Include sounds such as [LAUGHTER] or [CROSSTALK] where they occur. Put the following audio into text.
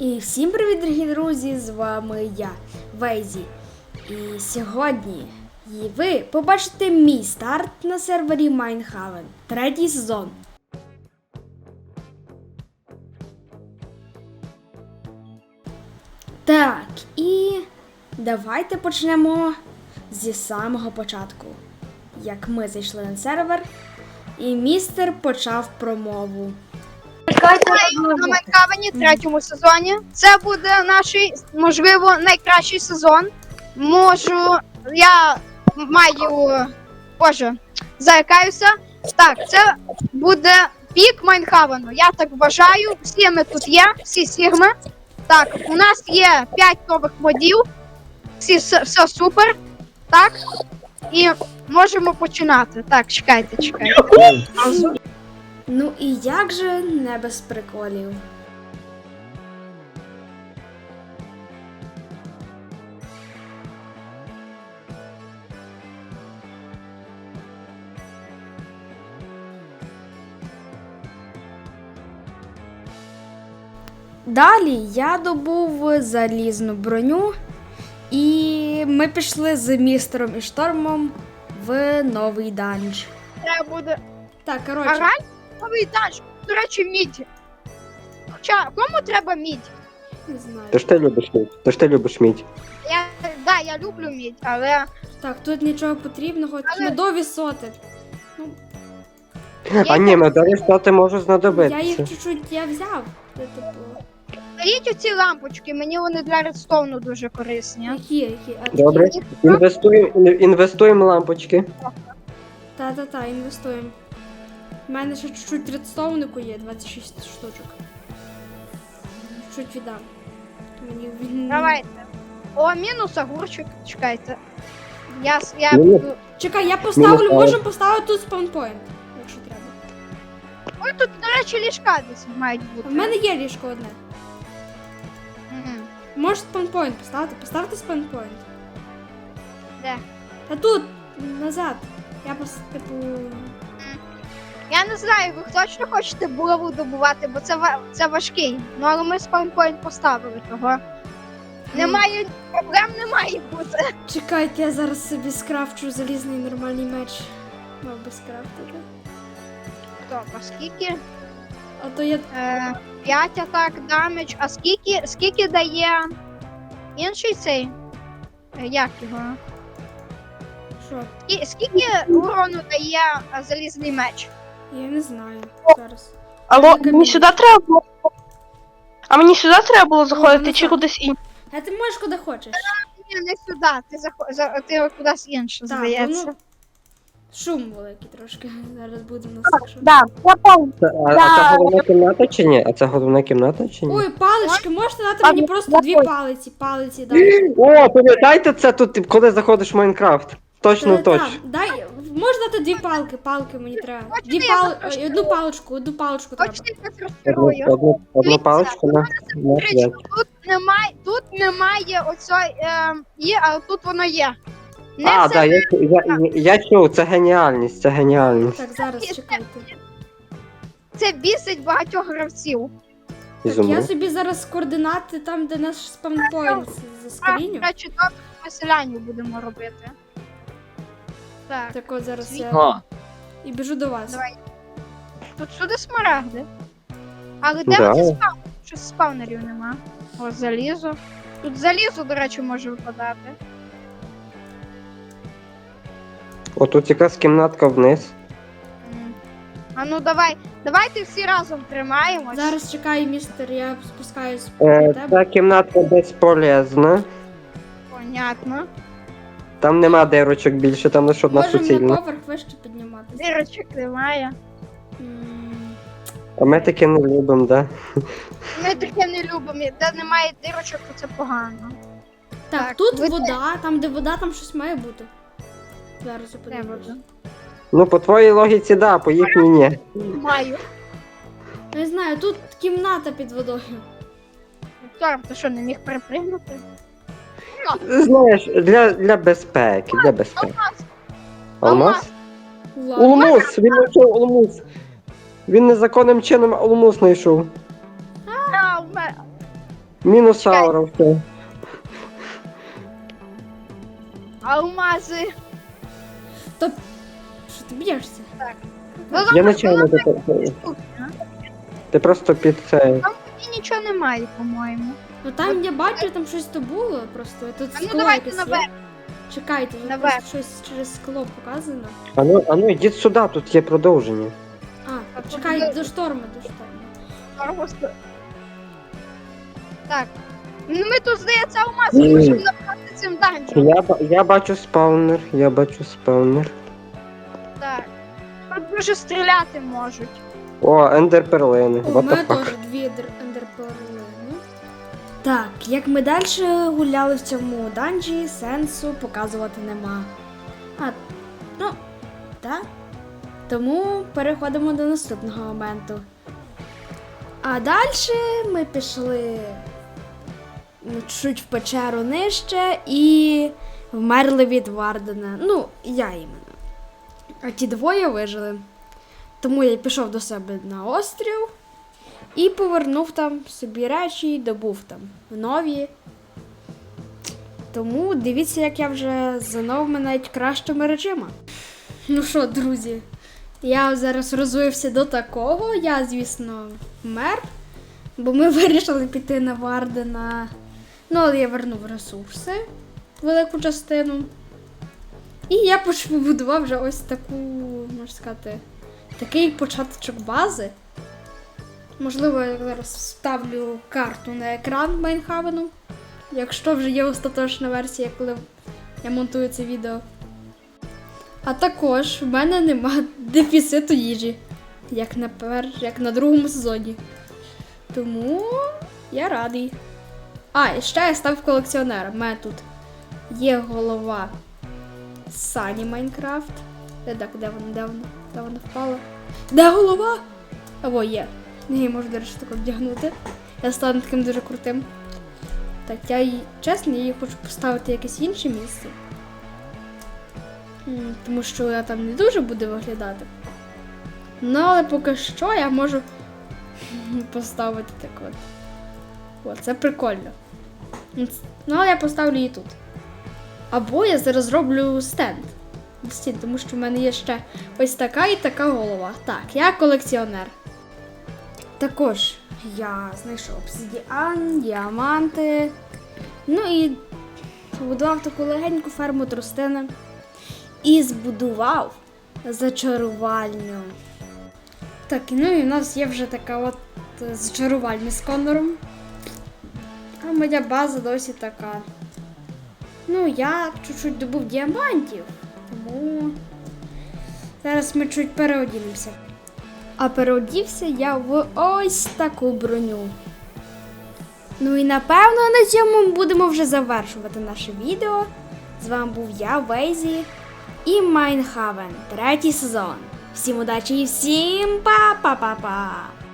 І всім привіт, дорогі друзі! З вами я, Вейзі. І сьогодні ви побачите мій старт на сервері Майнхавен, третій сезон. Так, і давайте почнемо зі самого початку. Як ми зайшли на сервер, і містер почав промову. На Майнкавені третьому сезоні. Це буде наш, можливо, найкращий сезон. Можу, я маю. Боже, заякаюся. Так, це буде пік Майнхавену. Я так вважаю. Всі ми тут є, всі сігми. Так, у нас є 5 нових модів. Всі все, все супер. Так. І можемо починати. Так, чекайте, чекайте. Ну і як же не без приколів? Далі я добув залізну броню, і ми пішли з містером і штормом в новий данж. Треба буде Так, коротше. реально новий данж, до речі, мідь. Хоча кому треба мідь? Не знаю. То ж ти любиш мідь. То ж ти любиш мідь. Я да, я люблю мідь, але Так, тут нічого потрібного, Але- медові соти. Ну, А ні, медові стати можу я їх знадобитися. чуть-чуть я взяв. Це, Типу, беріть оці лампочки, мені вони для редстоуну дуже корисні. які, які? А? Добре. Інвестуємо інвестуємо лампочки. Та-та-та, інвестуємо. У мене ще чуть-чуть редстоунику є, 26 штучок. Чуть віддам. Мені він... Давайте. О, мінус огурчик, чекайте. Я, с- я Мінус? буду. Чекай, я поставлю, Мінус, можемо поставити тут спаунпоінт, якщо треба. Ой, тут, до речі, ліжка десь мають бути. У мене є ліжко одне. Мгм. Можеш спаунпоінт поставити? Поставте спаунпоінт. Де? Та тут, назад. Я пос, типу. Я не знаю, ви точно хочете булаву добувати, бо це, це важкий. Ну але ми спаунпоінт поставили того. Немає проблем не має бути. Чекайте, я зараз собі скрафчу залізний нормальний меч. Мав би скрафтити. Добре, скільки? А то я. Е, 5 атак дамедж. А скільки, скільки дає інший цей? Е, Як його? Що? Скі- Скільки урону дає е, залізний меч? Я не знаю. Зараз. Алло, мені сюди треба було. А мені сюди треба було заходити чи так. кудись інше? А ти можеш куди хочеш. Ні, не сюди. Ти захо... за... ти кудись інше, здається. ну, Шум великий трошки. Зараз буде у нас якщо. Да, я. А, а це головна кімната чи ні? А це головна кімната чи ні? Ой, палички, можете дати мені просто дві палиці, палиці [GASPS] дай. О, пам'ятаєте це тут, коли заходиш в Майнкрафт? Точно, Та- точно. Дай, можеш дати дві палки, палки мені треба. Хочете, Дві я пал... одну паличку, одну паличку треба. Хочете я Одну, розчарую? одну, одну Дивіться, паличку на, на п'ять. тут немає, тут немає оцьої, е, є, але тут воно є. Не А, це так, я, я, я чув, це геніальність, це геніальність. Так, зараз чекайте. це бісить багатьох гравців. Так, я собі зараз координати там, де наш спаунпоінт А, заскріню. речі, добре, ми селяню будемо робити. Так, Так от зараз я А, і біжу до вас. Давай. тут сюди смарагди. Але де Да. оці спавнери? Щось спавнерів нема. О, залізо. Тут залізо, до речі, може випадати. О, тут якась кімнатка вниз. М. А ну давай, давайте всі разом тримаємось. Зараз чекай, містер, я спускаюсь Е, тебе. ця кімнатка безполезна. Понятно. Там нема дирочок більше, там лише одна Можемо на суцільна. поверх вище підніматися. Дірочок немає. М, А ми таке не любимо, да? Ми таке не любимо. Де немає дірочок, то це погано. Так, Так, тут ви вода, там де вода, там щось має бути. Зараз я Де подивлюсь. Ну, по твоїй логіці, да, по їхній ні. Маю. Не знаю, тут кімната під водою. Віктор, ти що, не міг перепригнути? Знаєш, для, для безпеки, для безпеки. Алмаз? Ладно. Улмус! Він знайшов Улмус! Він незаконним чином Улмус знайшов. А, в мене. Мінусаура все. Алмази. То що ти б'єшся? Ну, Я нечайно ти просто під це. І нічого немає, по-моєму. Ну там я бачу, там щось то було просто. Тут А ну скло давайте якесь є. Чекайте, тут Наверх. просто щось через скло показано. А ну, а ну йдіть сюди, тут є продовження. А, А тут чекай, буде- до шторми, до шторми. Просто. Так. Ну ми тут, здається, алмази Ні. можемо набрати цим данжем. Я, ба- я бачу спаунер, я бачу спаунер. Так. Тут дуже стріляти можуть. О, ендер перлини. О, What мене fuck. теж дві ендерперлини. Так, як ми далі гуляли в цьому данжі, сенсу показувати нема. А, ну, так. Тому переходимо до наступного моменту. А далі ми пішли ну, чуть в печеру нижче і вмерли від Вардена. Ну, я іменно. А ті двоє вижили. Тому я пішов до себе на острів і повернув там собі речі і добув там нові. Тому дивіться, як я вже за навіть кращими речима. Ну що, друзі, я зараз розвився до такого. Я, звісно, вмер, бо ми [LAUGHS] вирішили піти на Вардена. Ну, але я вернув ресурси, велику частину. І я побудував вже ось таку, можна сказати, такий початочок бази. Можливо, я зараз ставлю карту на екран Майнхавену. Якщо вже є остаточна версія, коли я монтую це відео. А також в мене нема [LAUGHS] дефіциту їжі, як на, пер... як на другому сезоні. Тому я радий. А, і ще я став колекціонером. У мене тут є голова Сані Майнкрафт. Де, так, де вона, де вона? Де вона впала? Де голова? Або є. Я її можу, до речі, так вдягнути. Я стану таким дуже крутим. Так, я її, чесно, я її хочу поставити в якесь інше місце. Тому що я там не дуже буде виглядати. Ну, але поки що я можу [LAUGHS] поставити так от. О, це прикольно. Ну, але я поставлю її тут. Або я зараз зроблю стенд. Стін, тому що в мене є ще ось така і така голова. Так, я колекціонер. Також я знайшов обсидіан, діаманти. Ну і побудував таку легеньку ферму тростини. І збудував зачарувальню. Так, ну і в нас є вже така от е, зачарувальня з Конором. А моя база досі така. Ну, я чуть-чуть добув діамантів, тому зараз ми чуть переодінемося. А переодівся я в ось таку броню. Ну і напевно на цьому ми будемо вже завершувати наше відео. З вами був я, Вейзі, і Майнхавен, третій сезон. Всім удачі і всім па-па-па-па!